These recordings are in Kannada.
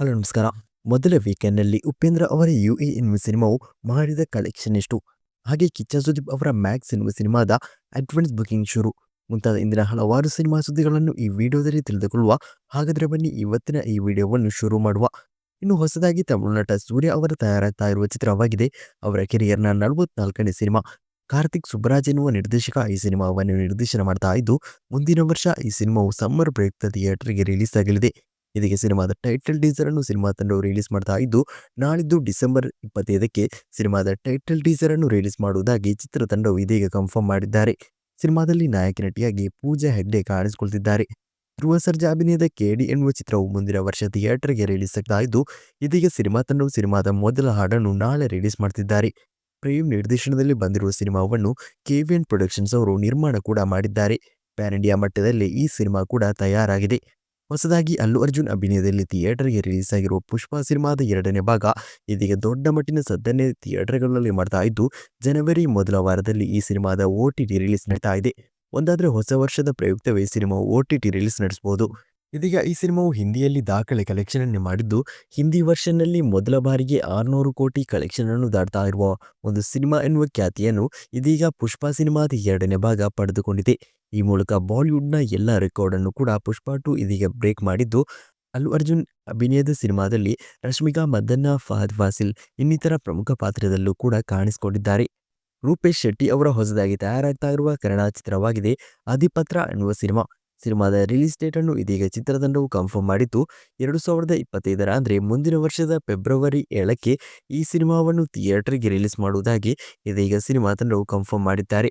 ಹಲೋ, ನಮಸ್ಕಾರ. ಮೊದಲ ವೀಕೆಂಡ್ನಲ್ಲಿ ಉಪೇಂದ್ರ ಅವರ ಯು ಎ ಎನ್ನುವ ಸಿನಿಮಾವು ಮಾಡಿದ ಕಲೆಕ್ಷನ್ ಎಷ್ಟು? ಹಾಗೆ ಕಿಚ್ಚ ಸುದೀಪ್ ಅವರ ಮ್ಯಾಕ್ಸ್ ಎನ್ನುವ ಸಿನಿಮಾದ ಅಡ್ವಾನ್ಸ್ ಬುಕಿಂಗ್ ಶುರು. ಮುಂತಾದ ಇಂದಿನ ಹಲವಾರು ಸಿನಿಮಾ ಸುದ್ದಿಗಳನ್ನು ಈ ವಿಡಿಯೋದಲ್ಲಿ ತಿಳಿದುಕೊಳ್ಳುವ ಹಾಗಾದರೆ ಬನ್ನಿ ಇವತ್ತಿನ ಈ ವಿಡಿಯೋವನ್ನು ಶುರು ಮಾಡುವ. ಇನ್ನು ಹೊಸದಾಗಿ ತಮಿಳುನಾಟ ಸೂರ್ಯ ಅವರ ತಯಾರಾಗ್ತಾ ಇರುವ ಚಿತ್ರವಾಗಿದೆ. ಅವರ ಕೆರಿಯರ್ನ ನಲವತ್ನಾಲ್ಕನೇ ಸಿನಿಮಾ. ಕಾರ್ತಿಕ್ ಸುಬ್ಬರಾಜ್ ಎನ್ನುವ ನಿರ್ದೇಶಕ ಈ ಸಿನಿಮಾವನ್ನು ನಿರ್ದೇಶನ ಮಾಡ್ತಾ ಇದ್ದು, ಮುಂದಿನ ವರ್ಷ ಈ ಸಿನಿಮಾವು ಸಮ್ಮರ್ ಪ್ರಯುಕ್ತ ಥಿಯೇಟರ್ಗೆ ರಿಲೀಸ್ ಆಗಲಿದೆ. ಇದೀಗ ಸಿನಿಮಾದ ಟೈಟಲ್ ಟೀಸರ್ ಅನ್ನು ಸಿನಿಮಾ ತಂಡವು ರಿಲೀಸ್ ಮಾಡ್ತಾ ಇದ್ದು, ನಾಳಿದ್ದು ಡಿಸೆಂಬರ್ ಇಪ್ಪತ್ತೈದಕ್ಕೆ ಸಿನಿಮಾದ ಟೈಟಲ್ ಟೀಸರ್ ಅನ್ನು ರಿಲೀಸ್ ಮಾಡುವುದಾಗಿ ಚಿತ್ರತಂಡವು ಇದೀಗ ಕನ್ಫರ್ಮ್ ಮಾಡಿದ್ದಾರೆ. ಸಿನಿಮಾದಲ್ಲಿ ನಾಯಕ ನಟಿಯಾಗಿ ಪೂಜಾ ಹೆಗ್ಡೆ ಕಾಣಿಸಿಕೊಳ್ತಿದ್ದಾರೆ. ಧ್ರುವ ಸರ್ಜಾ ಅಭಿನಯದ ಕೆಡಿ ಎನ್ನುವ ಚಿತ್ರವು ಮುಂದಿನ ವರ್ಷ ಥಿಯೇಟರ್ಗೆ ರಿಲೀಸ್ ಆಗ್ತಾ ಇದ್ದು, ಇದೀಗ ಸಿನಿಮಾ ತಂಡವು ಸಿನಿಮಾದ ಮೊದಲ ಹಾಡನ್ನು ನಾಳೆ ರಿಲೀಸ್ ಮಾಡ್ತಿದ್ದಾರೆ. ಪ್ರೇಮ್ ನಿರ್ದೇಶನದಲ್ಲಿ ಬಂದಿರುವ ಸಿನಿಮಾವನ್ನು ಕೆವಿಎನ್ ಪ್ರೊಡಕ್ಷನ್ಸ್ ಅವರು ನಿರ್ಮಾಣ ಕೂಡ ಮಾಡಿದ್ದಾರೆ. ಪ್ಯಾನ್ ಇಂಡಿಯಾ ಮಟ್ಟದಲ್ಲಿ ಈ ಸಿನಿಮಾ ಕೂಡ ತಯಾರಾಗಿದೆ. ಹೊಸದಾಗಿ ಅಲ್ಲು ಅರ್ಜುನ್ ಅಭಿನಯದಲ್ಲಿ ಥಿಯೇಟರ್ಗೆ ರಿಲೀಸ್ ಆಗಿರುವ ಪುಷ್ಪ ಸಿನಿಮಾದ ಎರಡನೇ ಭಾಗ ಇದೀಗ ದೊಡ್ಡ ಮಟ್ಟಿನ ಸದ್ದನ್ನೇ ಥಿಯೇಟರ್ಗಳಲ್ಲಿ ಮಾಡ್ತಾ ಇದ್ದು, ಜನವರಿ ಮೊದಲ ವಾರದಲ್ಲಿ ಈ ಸಿನಿಮಾದ ಓ ಟಿ ಟಿ ರಿಲೀಸ್ ನಡೀತಾ ಇದೆ. ಒಂದಾದರೆ ಹೊಸ ವರ್ಷದ ಪ್ರಯುಕ್ತವೇ cinema O T T release ನಡೆಸಬಹುದು ಇದೀಗ ಈ ಸಿನಿಮಾವು ಹಿಂದಿಯಲ್ಲಿ ದಾಖಲೆ ಕಲೆಕ್ಷನ್ ಅನ್ನು ಮಾಡಿದ್ದು, ಹಿಂದಿ ವರ್ಷನ್ನಲ್ಲಿ ಮೊದಲ ಬಾರಿಗೆ ಆರುನೂರು ಕೋಟಿ ಕಲೆಕ್ಷನ್ ಅನ್ನು ದಾಟ್ತಾ ಇರುವ ಒಂದು ಸಿನಿಮಾ ಎನ್ನುವ ಖ್ಯಾತಿಯನ್ನು ಇದೀಗ ಪುಷ್ಪ ಸಿನಿಮಾದ ಎರಡನೇ ಭಾಗ ಪಡೆದುಕೊಂಡಿದೆ. ಈ ಮೂಲಕ ಬಾಲಿವುಡ್ನ ಎಲ್ಲ ರೆಕಾರ್ಡನ್ನು ಕೂಡ ಪುಷ್ಪ ಟು ಇದೀಗ ಬ್ರೇಕ್ ಮಾಡಿದ್ದು, ಅಲ್ಲು ಅರ್ಜುನ್ ಅಭಿನಯದ ಸಿನಿಮಾದಲ್ಲಿ ರಶ್ಮಿಕಾ ಮದ್ದನ್ನ ಫಹದ್ ವಾಸಿಲ್ ಇನ್ನಿತರ ಪ್ರಮುಖ ಪಾತ್ರದಲ್ಲೂ ಕೂಡ ಕಾಣಿಸಿಕೊಂಡಿದ್ದಾರೆ. ರೂಪೇಶ್ ಶೆಟ್ಟಿ ಅವರ ಹೊಸದಾಗಿ ತಯಾರಾಗ್ತಾ ಇರುವ ಕನ್ನಡ ಚಿತ್ರವಾಗಿದೆ ಆದಿಪತ್ರ ಎನ್ನುವ ಸಿನಿಮಾ. ಸಿನಿಮಾದ ರಿಲೀಸ್ ಡೇಟ್ ಅನ್ನು ಇದೀಗ ಚಿತ್ರತಂಡವು ಕನ್ಫರ್ಮ್ ಮಾಡಿದ್ದು, ಎರಡು ಸಾವಿರದ ಇಪ್ಪತ್ತೈದರ ಅಂದರೆ ಮುಂದಿನ ವರ್ಷದ ಫೆಬ್ರವರಿ ಏಳಕ್ಕೆ ಈ ಸಿನಿಮಾವನ್ನು ಥಿಯೇಟರ್ಗೆ ರಿಲೀಸ್ ಮಾಡುವುದಾಗಿ ಇದೀಗ ಸಿನಿಮಾ ತಂಡವು ಕನ್ಫರ್ಮ್ ಮಾಡಿದ್ದಾರೆ.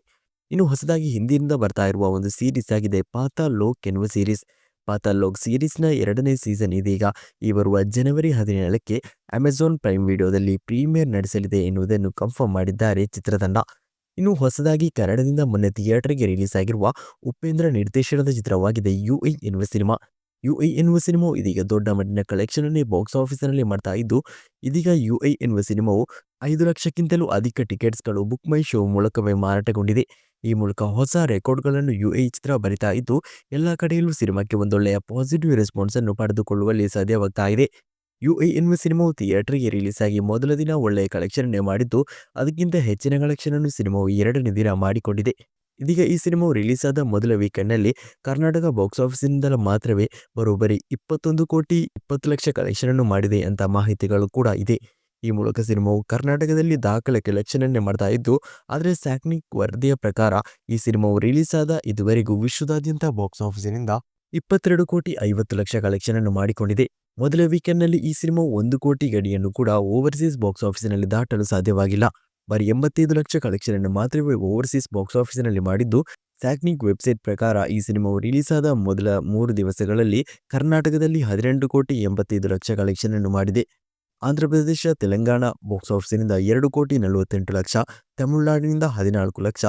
ಇನ್ನು ಹೊಸದಾಗಿ ಹಿಂದಿಯಿಂದ ಬರ್ತಾ ಇರುವ ಒಂದು ಸೀರೀಸ್ ಆಗಿದೆ ಪಾತಾ ಲೋಕ್ ಎನ್ನುವ ಸೀರೀಸ್ ಪಾತಾ ಲೋಕ್ ಸೀರೀಸ್ನ ಎರಡನೇ ಸೀಸನ್ ಇದೀಗ ಈ ಬರುವ ಜನವರಿ ಹದಿನೇಳಕ್ಕೆ ಅಮೆಜಾನ್ ಪ್ರೈಮ್ ವಿಡಿಯೋದಲ್ಲಿ ಪ್ರೀಮಿಯರ್ ನಡೆಸಲಿದೆ ಎನ್ನುವುದನ್ನು ಕನ್ಫರ್ಮ್ ಮಾಡಿದ್ದಾರೆ ಚಿತ್ರತಂಡ. ಇನ್ನು ಹೊಸದಾಗಿ ಕನ್ನಡದಿಂದ ಮೊನ್ನೆ ಥಿಯೇಟರ್ಗೆ ರಿಲೀಸ್ ಆಗಿರುವ ಉಪೇಂದ್ರ ನಿರ್ದೇಶನದ ಚಿತ್ರವಾಗಿದೆ ಯು ಐ ಎನ್ನುವ ಸಿನಿಮಾ ಯು ಐ ಎನ್ನುವ ಸಿನಿಮಾವು ಇದೀಗ ದೊಡ್ಡ ಮಟ್ಟಿನ ಕಲೆಕ್ಷನ್ ಅನ್ನೇ ಬಾಕ್ಸ್ ಆಫೀಸ್ನಲ್ಲಿ ಮಾಡ್ತಾ ಇದ್ದು, ಇದೀಗ ಯು ಐ ಎನ್ನುವ ಸಿನಿಮಾವು ಐದು ಲಕ್ಷಕ್ಕಿಂತಲೂ ಅಧಿಕ ಟಿಕೆಟ್ಸ್ಗಳು ಬುಕ್ ಮೈ ಶೋ ಮೂಲಕವೇ ಮಾರಾಟಗೊಂಡಿದೆ. ಈ ಮೂಲಕ ಹೊಸ ರೆಕಾರ್ಡ್ಗಳನ್ನು ಯು ಐ ಚಿತ್ರ ಬರಿತಾ ಇದ್ದು, ಎಲ್ಲ ಕಡೆಯಲ್ಲೂ ಸಿನಿಮಾಕ್ಕೆ ಒಂದೊಳ್ಳೆಯ ಪಾಸಿಟಿವ್ ರೆಸ್ಪಾನ್ಸ್ ಅನ್ನು ಪಡೆದುಕೊಳ್ಳುವಲ್ಲಿ ಸಾಧ್ಯವಾಗ್ತಾ ಇದೆ. ಯು ಐ ಎನ್ ಸಿನಿಮಾವು ಥಿಯೇಟರ್ಗೆ ರಿಲೀಸ್ ಆಗಿ ಮೊದಲ ದಿನ ಒಳ್ಳೆಯ ಕಲೆಕ್ಷನ್ ಮಾಡಿದ್ದು, ಅದಕ್ಕಿಂತ ಹೆಚ್ಚಿನ ಕಲೆಕ್ಷನ್ ಅನ್ನು ಸಿನಿಮಾವು ಎರಡನೇ ದಿನ ಮಾಡಿಕೊಂಡಿದೆ. ಇದೀಗ ಈ ಸಿನಿಮಾವು ರಿಲೀಸ್ ಆದ ಮೊದಲ ವೀಕೆಂಡ್ನಲ್ಲಿ ಕರ್ನಾಟಕ ಬಾಕ್ಸ್ ಆಫೀಸಿನಿಂದ ಮಾತ್ರವೇ ಬರೋಬ್ಬರಿ ಇಪ್ಪತ್ತೊಂದು ಕೋಟಿ ಇಪ್ಪತ್ತು ಲಕ್ಷ ಕಲೆಕ್ಷನ್ ಅನ್ನು ಮಾಡಿದೆ ಅಂತ ಮಾಹಿತಿಗಳು ಕೂಡ ಇದೆ. ಈ ಮೂಲಕ ಸಿನಿಮಾವು ಕರ್ನಾಟಕದಲ್ಲಿ ದಾಖಲೆ ಕಲೆಕ್ಷನ್ ಅನ್ನೇ ಮಾಡ್ತಾ ಇದ್ದು, ಆದರೆ ಸ್ಯಾಕ್ನಿಕ್ ವರದಿಯ ಪ್ರಕಾರ ಈ ಸಿನಿಮಾವು ರಿಲೀಸ್ ಆದ ಇದುವರೆಗೂ ವಿಶ್ವದಾದ್ಯಂತ ಬಾಕ್ಸ್ ಆಫೀಸಿನಿಂದ ಇಪ್ಪತ್ತೆರಡು ಕೋಟಿ ಐವತ್ತು ಲಕ್ಷ ಕಲೆಕ್ಷನ್ ಅನ್ನು ಮಾಡಿಕೊಂಡಿದೆ. ಮೊದಲ ವೀಕೆಂಡ್ನಲ್ಲಿ ಈ ಸಿನಿಮಾ ಒಂದು ಕೋಟಿ ಗಡಿಯನ್ನು ಕೂಡ ಓವರ್ಸೀಸ್ ಬಾಕ್ಸ್ ಆಫೀಸಿನಲ್ಲಿ ದಾಟಲು ಸಾಧ್ಯವಾಗಿಲ್ಲ. ಬರೀ ಎಂಬತ್ತೈದು ಲಕ್ಷ ಕಲೆಕ್ಷನ್ ಅನ್ನು ಮಾತ್ರವೇ ಓವರ್ಸೀಸ್ ಬಾಕ್ಸ್ ಆಫೀಸಿನಲ್ಲಿ ಮಾಡಿದ್ದು, ಸ್ಯಾಕ್ನಿಕ್ ವೆಬ್ಸೈಟ್ ಪ್ರಕಾರ ಈ ಸಿನಿಮಾವು ರಿಲೀಸ್ ಆದ ಮೊದಲ ಮೂರು ದಿವಸಗಳಲ್ಲಿ ಕರ್ನಾಟಕದಲ್ಲಿ ಹದಿನೆಂಟು ಕೋಟಿ ಎಂಬತ್ತೈದು ಲಕ್ಷ ಕಲೆಕ್ಷನ್ ಅನ್ನು ಮಾಡಿದೆ ಆಂಧ್ರಪ್ರದೇಶ ತೆಲಂಗಾಣ ಬಾಕ್ಸ್ ಆಫೀಸಿನಿಂದ ಎರಡು ಕೋಟಿ ನಲವತ್ತೆಂಟು ಲಕ್ಷ, ತಮಿಳುನಾಡಿನಿಂದ ಹದಿನಾಲ್ಕು ಲಕ್ಷ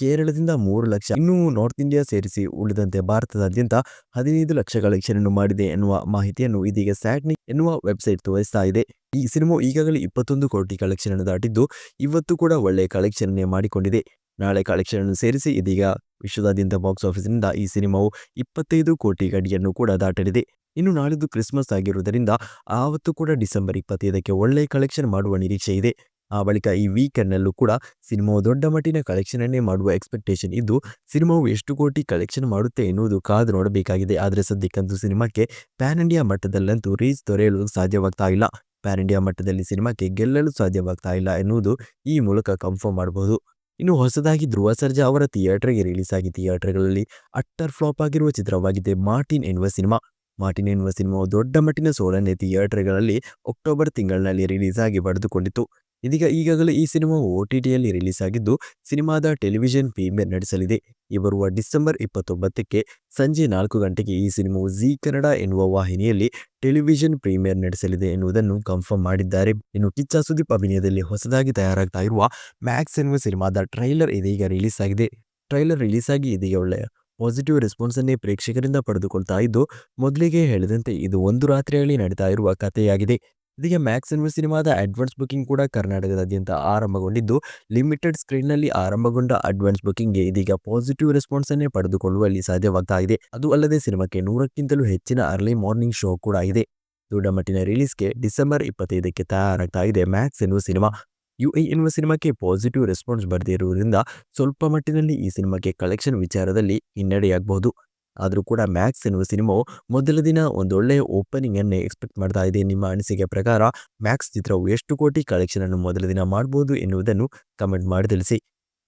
ಕೇರಳದಿಂದ ಮೂರು ಲಕ್ಷ ಇನ್ನೂ ನಾರ್ತ್ ಇಂಡಿಯಾ ಸೇರಿಸಿ ಉಳಿದಂತೆ ಭಾರತದಾದ್ಯಂತ ಹದಿನೈದು ಲಕ್ಷ ಕಲೆಕ್ಷನ್ ಮಾಡಿದೆ ಎನ್ನುವ ಮಾಹಿತಿಯನ್ನು ಇದೀಗ ಸ್ಯಾಟ್ನಿಕ್ ಎನ್ನುವ ವೆಬ್ಸೈಟ್ ತೋರಿಸ್ತಾ ಇದೆ. ಈ ಸಿನಿಮಾ ಈಗಾಗಲೇ ಇಪ್ಪತ್ತೊಂದು ಕೋಟಿ ಕಲೆಕ್ಷನ್ ಅನ್ನು ದಾಟಿದ್ದು, ಇವತ್ತು ಕೂಡ ಒಳ್ಳೆಯ ಕಲೆಕ್ಷನ್ ಮಾಡಿಕೊಂಡಿದೆ. ನಾಳೆ ಕಲೆಕ್ಷನ್ ಅನ್ನು ಸೇರಿಸಿ ಇದೀಗ ವಿಶ್ವದಾದ್ಯಂತ ಬಾಕ್ಸ್ ಆಫೀಸ್ನಿಂದ ಈ ಸಿನಿಮಾವು ಇಪ್ಪತ್ತೈದು ಕೋಟಿ ಗಡಿಯನ್ನು ಕೂಡ ದಾಟಲಿದೆ. ಇನ್ನು ನಾಳಿದ್ದು ಕ್ರಿಸ್ಮಸ್ ಆಗಿರುವುದರಿಂದ, ಆವತ್ತು ಕೂಡ ಡಿಸೆಂಬರ್ ಇಪ್ಪತ್ತೈದಕ್ಕೆ ಒಳ್ಳೆಯ ಕಲೆಕ್ಷನ್ ಮಾಡುವ ನಿರೀಕ್ಷೆ ಇದೆ ಆ ಬಳಿಕ ಈ ವೀಕೆಂಡ್ನಲ್ಲೂ ಕೂಡ ಸಿನಿಮಾವು ದೊಡ್ಡ ಮಟ್ಟಿನ ಕಲೆಕ್ಷನ್ ಅನ್ನೇ ಮಾಡುವ ಎಕ್ಸ್ಪೆಕ್ಟೇಷನ್ ಇದ್ದು, ಸಿನಿಮಾವು ಎಷ್ಟು ಕೋಟಿ ಕಲೆಕ್ಷನ್ ಮಾಡುತ್ತೆ ಎನ್ನುವುದು ಕಾದು ನೋಡಬೇಕಾಗಿದೆ. ಆದರೆ ಸದ್ಯಕ್ಕಂತೂ ಸಿನಿಮಾಕ್ಕೆ ಪ್ಯಾನ್ ಇಂಡಿಯಾ ಮಟ್ಟದಲ್ಲಂತೂ ರೀಚ್ ದೊರೆಯಲು ಸಾಧ್ಯವಾಗ್ತಾ ಇಲ್ಲ. ಪ್ಯಾನ್ ಇಂಡಿಯಾ ಮಟ್ಟದಲ್ಲಿ ಸಿನಿಮಾಕ್ಕೆ ಗೆಲ್ಲಲು ಸಾಧ್ಯವಾಗ್ತಾ ಇಲ್ಲ ಎನ್ನುವುದು ಈ ಮೂಲಕ ಕನ್ಫರ್ಮ್ ಮಾಡಬಹುದು ಇನ್ನು ಹೊಸದಾಗಿ ಧ್ರುವ ಸರ್ಜಾ ಅವರ ಥಿಯೇಟರ್ಗೆ ರಿಲೀಸ್ ಆಗಿ ಥಿಯೇಟರ್ಗಳಲ್ಲಿ ಅಟ್ಟರ್ ಫ್ಲಾಪ್ ಆಗಿರುವ ಚಿತ್ರವಾಗಿದೆ ಮಾರ್ಟಿನ್ ಎನ್ನುವ ಸಿನಿಮಾ. ಮಾರ್ಟಿನ್ ಎನ್ನುವ ಸಿನಿಮಾವು ದೊಡ್ಡ ಮಟ್ಟಿನ ಸೋಲನ್ನೇ ಥಿಯೇಟರ್ಗಳಲ್ಲಿ ಅಕ್ಟೋಬರ್ ತಿಂಗಳಿನಲ್ಲಿ ರಿಲೀಸ್ ಆಗಿ ಪಡೆದುಕೊಂಡಿತು ಇದೀಗ ಈಗಾಗಲೇ ಈ ಸಿನಿಮಾವು ಒ ಟಿ ಟಿಯಲ್ಲಿ ರಿಲೀಸ್ ಆಗಿದ್ದು ಸಿನಿಮಾದ ಟೆಲಿವಿಷನ್ ಪ್ರೀಮಿಯರ್ ನಡೆಸಲಿದೆ. ಈ ಬರುವ ಡಿಸೆಂಬರ್ ಇಪ್ಪತ್ತೊಂಬತ್ತಕ್ಕೆ ಸಂಜೆ ನಾಲ್ಕು ಗಂಟೆಗೆ ಈ ಸಿನಿಮಾವು ಜಿ ಕನ್ನಡ ಎನ್ನುವ ವಾಹಿನಿಯಲ್ಲಿ ಟೆಲಿವಿಷನ್ ಪ್ರೀಮಿಯರ್ ನಡೆಸಲಿದೆ ಎನ್ನುವುದನ್ನು ಕನ್ಫರ್ಮ್ ಮಾಡಿದ್ದಾರೆ. ಇನ್ನು ಕಿಚ್ಚ ಸುದೀಪ್ ಅಭಿನಯದಲ್ಲಿ ಹೊಸದಾಗಿ ತಯಾರಾಗ್ತಾ ಇರುವ ಮ್ಯಾಕ್ಸ್ ಎನ್ನುವ ಸಿನಿಮಾದ ಟ್ರೈಲರ್ ಇದೀಗ ರಿಲೀಸ್ ಆಗಿದೆ ಟ್ರೈಲರ್ ರಿಲೀಸ್ ಆಗಿ ಇದೀಗ ಒಳ್ಳೆಯ ಪಾಸಿಟಿವ್ ರೆಸ್ಪಾನ್ಸ್ ಅನ್ನೇ ಪ್ರೇಕ್ಷಕರಿಂದ ಪಡೆದುಕೊಳ್ತಾ ಇದ್ದು, ಮೊದಲಿಗೆ ಹೇಳಿದಂತೆ ಇದು ಒಂದು ರಾತ್ರಿಯಲ್ಲಿ ನಡೀತಾ ಇರುವ ಕಥೆಯಾಗಿದೆ. ಇದೀಗ ಮ್ಯಾಕ್ಸ್ ಎನ್ನುವ ಸಿನಿಮಾದ ಅಡ್ವಾನ್ಸ್ ಬುಕಿಂಗ್ ಕೂಡ ಕರ್ನಾಟಕದಾದ್ಯಂತ ಆರಂಭಗೊಂಡಿದ್ದು ಲಿಮಿಟೆಡ್ ಸ್ಕ್ರೀನ್ನಲ್ಲಿ ಆರಂಭಗೊಂಡ ಅಡ್ವಾನ್ಸ್ ಬುಕಿಂಗ್ಗೆ ಇದೀಗ ಪಾಸಿಟಿವ್ ರೆಸ್ಪಾನ್ಸ್ ಅನ್ನೇ ಪಡೆದುಕೊಳ್ಳುವಲ್ಲಿ ಸಾಧ್ಯವಾಗ್ತಾ ಇದೆ ಅದು ಅಲ್ಲದೆ ಸಿನಿಮಾಕ್ಕೆ ನೂರಕ್ಕಿಂತಲೂ ಹೆಚ್ಚಿನ ಅರ್ಲಿ ಮಾರ್ನಿಂಗ್ ಶೋ ಕೂಡ ಇದೆ. ದೊಡ್ಡ ಮಟ್ಟಿನ ರಿಲೀಸ್ಗೆ ಡಿಸೆಂಬರ್ ಇಪ್ಪತ್ತೈದಕ್ಕೆ ತಯಾರಾಗ್ತಾ ಇದೆ ಮ್ಯಾಕ್ಸ್ ಎನ್ನುವ ಸಿನಿಮಾ. ಯು ಎ ಎನ್ನುವ ಸಿನಿಮಾಕ್ಕೆ ಪಾಸಿಟಿವ್ ರೆಸ್ಪಾನ್ಸ್ ಬರೆದಿರುವುದರಿಂದ ಸ್ವಲ್ಪ ಮಟ್ಟಿನಲ್ಲಿ ಈ ಸಿನಿಮಾಕ್ಕೆ ಕಲೆಕ್ಷನ್ ವಿಚಾರದಲ್ಲಿ ಹಿನ್ನಡೆಯಾಗಬಹುದು ಆದರೂ ಕೂಡ ಮ್ಯಾಕ್ಸ್ ಎನ್ನುವ ಸಿನಿಮಾವು ಮೊದಲ ದಿನ ಒಂದೊಳ್ಳೆಯ ಓಪನಿಂಗ್ ಅನ್ನೇ ಎಕ್ಸ್ಪೆಕ್ಟ್ ಮಾಡ್ತಾ ಇದೆ ನಿಮ್ಮ ಅನಿಸಿಕೆ ಪ್ರಕಾರ. ಮ್ಯಾಕ್ಸ್ ಚಿತ್ರವು ಎಷ್ಟು ಕೋಟಿ ಕಲೆಕ್ಷನ್ ಅನ್ನು ಮೊದಲ ದಿನ ಮಾಡಬಹುದು ಎನ್ನುವುದನ್ನು ಕಮೆಂಟ್ ಮಾಡಿ ತಿಳಿಸಿ.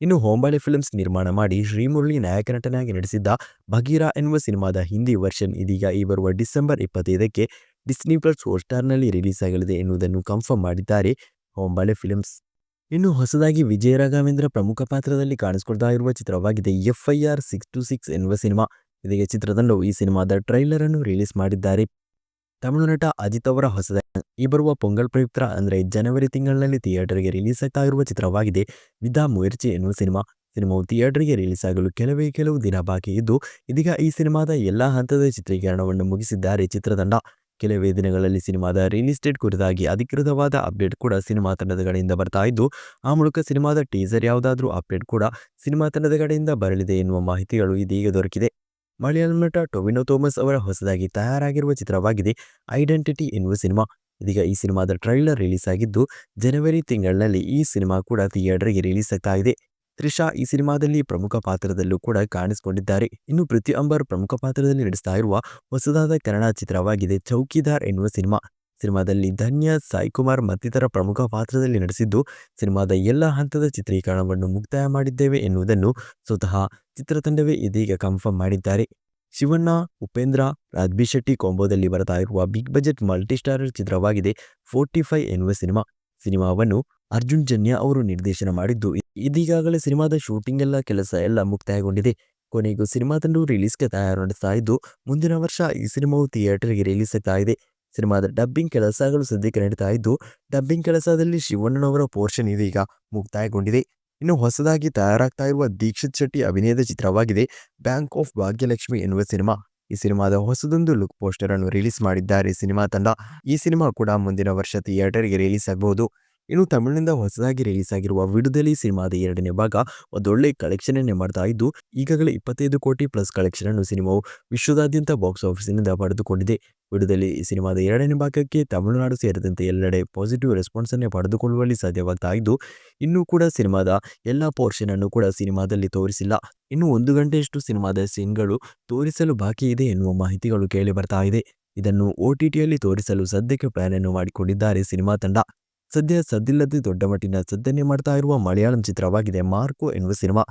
ಇನ್ನು ಹೋಂಬಾಳೆ ಫಿಲ್ಮ್ಸ್ ನಿರ್ಮಾಣ ಮಾಡಿ ಶ್ರೀಮುರಳಿ ನಾಯಕ ನಟನಾಗಿ ನಡೆಸಿದ್ದ ಭಗೀರಾ ಎನ್ನುವ ಸಿನಿಮಾದ ಹಿಂದಿ ವರ್ಷನ್ ಇದೀಗ ಈ ಬರುವ ಡಿಸೆಂಬರ್ ಇಪ್ಪತ್ತೈದಕ್ಕೆ ಡಿಸ್ನಿ ಪ್ಲಸ್ ಹೋಸ್ಟಾರ್ನಲ್ಲಿ ರಿಲೀಸ್ ಆಗಲಿದೆ ಎನ್ನುವುದನ್ನು ಕನ್ಫರ್ಮ್ ಮಾಡಿದ್ದಾರೆ ಹೋಂಬಾಳೆ ಫಿಲ್ಮ್ಸ್ ಇನ್ನು ಹೊಸದಾಗಿ ವಿಜಯ ರಾಘವೇಂದ್ರ ಪ್ರಮುಖ ಪಾತ್ರದಲ್ಲಿ ಕಾಣಿಸಿಕೊಳ್ತಾ ಇರುವ ಚಿತ್ರವಾಗಿದೆ F I R six to six ಎನ್ನುವ ಸಿನಿಮಾ. ಇದೀಗ ಚಿತ್ರತಂಡವು ಈ ಸಿನಿಮಾದ ಟ್ರೈಲರ್ ಅನ್ನು ರಿಲೀಸ್ ಮಾಡಿದ್ದಾರೆ. ತಮಿಳು ನಟ ಅಜಿತ್ ಅವರ ಹೊಸದ ಈ ಬರುವ ಪೊಂಗಲ್ ಪ್ರಯುಕ್ತ ಅಂದರೆ ಜನವರಿ ತಿಂಗಳಿನಲ್ಲಿ ಥಿಯೇಟರ್ಗೆ ರಿಲೀಸ್ ಆಗ್ತಾ ಇರುವ ಚಿತ್ರವಾಗಿದೆ. ವಿದಾ ಮುಯರ್ಚಿ ಎನ್ನುವ ಸಿನಿಮಾ. ಸಿನಿಮಾವು ಥಿಯೇಟರ್ಗೆ ರಿಲೀಸ್ ಆಗಲು ಕೆಲವೇ ಕೆಲವು ದಿನ ಬಾಕಿ ಇದ್ದು, ಇದೀಗ ಈ ಸಿನಿಮಾದ ಎಲ್ಲಾ ಹಂತದ ಚಿತ್ರೀಕರಣವನ್ನು ಮುಗಿಸಿದ್ದಾರೆ ಚಿತ್ರತಂಡ. ಕೆಲವೇ ದಿನಗಳಲ್ಲಿ ಸಿನಿಮಾದ ರಿಲೀಸ್ ಡೇಟ್ ಕುರಿತಾಗಿ ಅಧಿಕೃತವಾದ ಅಪ್ಡೇಟ್ ಕೂಡ ಸಿನಿಮಾ ತಂಡದ ಕಡೆಯಿಂದ ಬರ್ತಾ ಇದ್ದು, ಆ ಮೂಲಕ ಸಿನಿಮಾದ ಟೀಸರ್ ಯಾವುದಾದ್ರೂ ಅಪ್ಡೇಟ್ ಕೂಡ ಸಿನಿಮಾ ತಂಡದ ಕಡೆಯಿಂದ ಬರಲಿದೆ ಎನ್ನುವ ಮಾಹಿತಿಗಳು ಇದೀಗ ದೊರಕಿದೆ. ಮಲಯಾಳಂ ನಟ ಟೊವಿನೋ ಥೋಮಸ್ ಅವರ ಹೊಸದಾಗಿ ತಯಾರಾಗಿರುವ ಚಿತ್ರವಾಗಿದೆ. ಐಡೆಂಟಿಟಿ ಎನ್ನುವ ಸಿನಿಮಾ. ಇದೀಗ ಈ ಸಿನಿಮಾದ ಟ್ರೈಲರ್ ರಿಲೀಸ್ ಆಗಿದ್ದು, ಜನವರಿ ತಿಂಗಳಿನಲ್ಲಿ ಈ ಸಿನಿಮಾ ಕೂಡ ಥಿಯೇಟರ್ಗೆ ರಿಲೀಸ್ ಆಗ್ತಾ ಇದೆ. ತ್ರಿಷಾ ಈ ಸಿನಿಮಾದಲ್ಲಿ ಪ್ರಮುಖ ಪಾತ್ರದಲ್ಲೂ ಕೂಡ ಕಾಣಿಸಿಕೊಂಡಿದ್ದಾರೆ. ಇನ್ನು ಪೃಥ್ವಿ ಅಂಬರ್ ಪ್ರಮುಖ ಪಾತ್ರದಲ್ಲಿ ನಡೆಸ್ತಾ ಇರುವ ಹೊಸದಾದ ಕನ್ನಡ ಚಿತ್ರವಾಗಿದೆ ಚೌಕಿದಾರ್ ಎನ್ನುವ ಸಿನಿಮಾ. ಸಿನಿಮಾದಲ್ಲಿ ಧನ್ಯ, ಸಾಯಿ ಕುಮಾರ್ ಮತ್ತಿತರ ಪ್ರಮುಖ ಪಾತ್ರದಲ್ಲಿ ನಡೆಸಿದ್ದು ಸಿನಿಮಾದ ಎಲ್ಲ ಹಂತದ ಚಿತ್ರೀಕರಣವನ್ನು ಮುಕ್ತಾಯ ಮಾಡಿದ್ದೇವೆ ಎನ್ನುವುದನ್ನು ಸ್ವತಃ ಚಿತ್ರತಂಡವೇ ಇದೀಗ ಕನ್ಫರ್ಮ್ ಮಾಡಿದ್ದಾರೆ. ಶಿವಣ್ಣ, ಉಪೇಂದ್ರ, ರಾಜ್ಬಿ ಶೆಟ್ಟಿ ಕೊಂಬೋದಲ್ಲಿ ಬರ್ತಾ ಇರುವ ಬಿಗ್ ಬಜೆಟ್ ಮಲ್ಟಿಸ್ಟಾರರ್ ಚಿತ್ರವಾಗಿದೆ ಫೋರ್ಟಿ ಫೈವ್ ಎನ್ನುವ ಸಿನಿಮಾ. ಸಿನಿಮಾವನ್ನು ಅರ್ಜುನ್ ಜನ್ಯ ಅವರು ನಿರ್ದೇಶನ ಮಾಡಿದ್ದು, ಇದೀಗಾಗಲೇ ಸಿನಿಮಾದ ಶೂಟಿಂಗ್ ಎಲ್ಲ, ಕೆಲಸ ಎಲ್ಲ ಮುಕ್ತಾಯಗೊಂಡಿದೆ. ಕೊನೆಗೂ ಸಿನಿಮಾ ತಂಡವು ರಿಲೀಸ್ಗೆ ತಯಾರು ನಡೆಸ್ತಾ ಇದ್ದು, ಮುಂದಿನ ವರ್ಷ ಈ ಸಿನಿಮಾವು ಥಿಯೇಟರ್ಗೆ ರಿಲೀಸ್ ಆಗ್ತಾ ಇದೆ. ಸಿನಿಮಾದ ಡಬ್ಬಿಂಗ್ ಕೆಲಸಗಳು ಸದ್ಯಕ್ಕೆ ನಡೀತಾ ಇದ್ದು, ಡಬ್ಬಿಂಗ್ ಕೆಲಸದಲ್ಲಿ ಶಿವಣ್ಣನವರ ಪೋರ್ಷನ್ ಇದೀಗ ಮುಕ್ತಾಯಗೊಂಡಿದೆ. ಇನ್ನು ಹೊಸದಾಗಿ ತಯಾರಾಗ್ತಾ ಇರುವ ದೀಕ್ಷಿತ್ ಶೆಟ್ಟಿ ಅಭಿನಯದ ಚಿತ್ರವಾಗಿದೆ. ಬ್ಯಾಂಕ್ ಆಫ್ ಭಾಗ್ಯಲಕ್ಷ್ಮಿ ಎನ್ನುವ ಸಿನಿಮಾ. ಈ ಸಿನಿಮಾದ ಹೊಸದೊಂದು ಲುಕ್ ಪೋಸ್ಟರ್ ಅನ್ನು ರಿಲೀಸ್ ಮಾಡಿದ್ದಾರೆ ಸಿನಿಮಾ ತಂಡ. ಈ ಸಿನಿಮಾ ಕೂಡ ಮುಂದಿನ ವರ್ಷ ಥಿಯೇಟರ್ಗೆ ರಿಲೀಸ್ ಆಗಬಹುದು. ಇನ್ನು ತಮಿಳಿನಿಂದ ಹೊಸದಾಗಿ ರಿಲೀಸ್ ಆಗಿರುವ ವಿಡುದಲಿ ಸಿನಿಮಾದ ಎರಡನೇ ಭಾಗ ಒಂದೊಳ್ಳೆ ಕಲೆಕ್ಷನ್ ಅನ್ನೇ ಮಾಡ್ತಾ ಇದ್ದು, ಈಗಾಗಲೇ ಇಪ್ಪತ್ತೈದು ಕೋಟಿ ಪ್ಲಸ್ ಕಲೆಕ್ಷನ್ ಅನ್ನು ಸಿನಿಮಾವು ವಿಶ್ವದಾದ್ಯಂತ ಬಾಕ್ಸ್ ಆಫೀಸಿನಿಂದ ಪಡೆದುಕೊಂಡಿದೆ. ವಿಡುದಲಿ ಈ ಸಿನಿಮಾದ ಎರಡನೇ ಭಾಗಕ್ಕೆ ತಮಿಳುನಾಡು ಸೇರಿದಂತೆ ಎಲ್ಲೆಡೆ ಪಾಸಿಟಿವ್ ರೆಸ್ಪಾನ್ಸ್ ಅನ್ನೇ ಪಡೆದುಕೊಳ್ಳುವಲ್ಲಿ ಸಾಧ್ಯವಾಗ್ತಾ ಇದ್ದು ಇನ್ನೂ ಕೂಡ ಸಿನಿಮಾದ ಎಲ್ಲ ಪೋರ್ಷನ್ ಅನ್ನು ಕೂಡ ಸಿನಿಮಾದಲ್ಲಿ ತೋರಿಸಿಲ್ಲ. ಇನ್ನು ಒಂದು ಗಂಟೆಯಷ್ಟು ಸಿನಿಮಾದ ಸೀನ್ಗಳು ತೋರಿಸಲು ಬಾಕಿ ಇದೆ ಎನ್ನುವ ಮಾಹಿತಿಗಳು ಕೇಳಿ ಬರ್ತಾ ಇದೆ. ಇದನ್ನು ಒ ಟಿ ಟಿಯಲ್ಲಿ ತೋರಿಸಲು ಸದ್ಯಕ್ಕೆ ಪ್ಲಾನ್ ಅನ್ನು ಮಾಡಿಕೊಂಡಿದ್ದಾರೆ ಸಿನಿಮಾ ತಂಡ. ಸದ್ಯ ಸದ್ದಿಲ್ಲದೆ ದೊಡ್ಡ ಮಟ್ಟಿನ ಸದ್ದನ್ನೇ ಮಾಡ್ತಾ ಇರುವ ಮಲಯಾಳಂ ಚಿತ್ರವಾಗಿದೆ ಮಾರ್ಕೋ ಎನ್ನುವ ಸಿನಿಮಾ.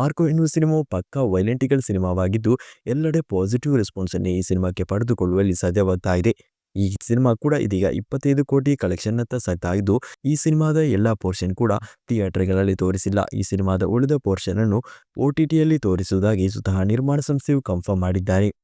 ಮಾರ್ಕೋ ಎನ್ನುವ ಸಿನಿಮಾವು ಪಕ್ಕಾ ವೈಲೆಂಟಿಕಲ್ ಸಿನಿಮಾವಾಗಿದ್ದು ಎಲ್ಲೆಡೆ ಪಾಸಿಟಿವ್ ರೆಸ್ಪಾನ್ಸನ್ನೇ ಈ ಸಿನಿಮಾಕ್ಕೆ ಪಡೆದುಕೊಳ್ಳುವಲ್ಲಿ ಸಾಧ್ಯವಾಗ್ತಾ ಇದೆ. ಈ ಸಿನಿಮಾ ಕೂಡ ಇದೀಗ ಇಪ್ಪತ್ತೈದು ಕೋಟಿ ಕಲೆಕ್ಷನ್ ಅಂತ ಇದ್ದು, ಈ ಸಿನಿಮಾದ ಎಲ್ಲ ಪೋರ್ಷನ್ ಕೂಡ ಥಿಯೇಟರ್ಗಳಲ್ಲಿ ತೋರಿಸಿಲ್ಲ. ಈ ಸಿನಿಮಾದ ಉಳಿದ ಪೋರ್ಷನ್ ಅನ್ನು ಒ ಟಿ ಟಿಯಲ್ಲಿ ತೋರಿಸುವುದಾಗಿ ಸ್ವತಃ ನಿರ್ಮಾಣ ಸಂಸ್ಥೆಯು ಕನ್ಫರ್ಮ್ ಮಾಡಿದ್ದಾರೆ.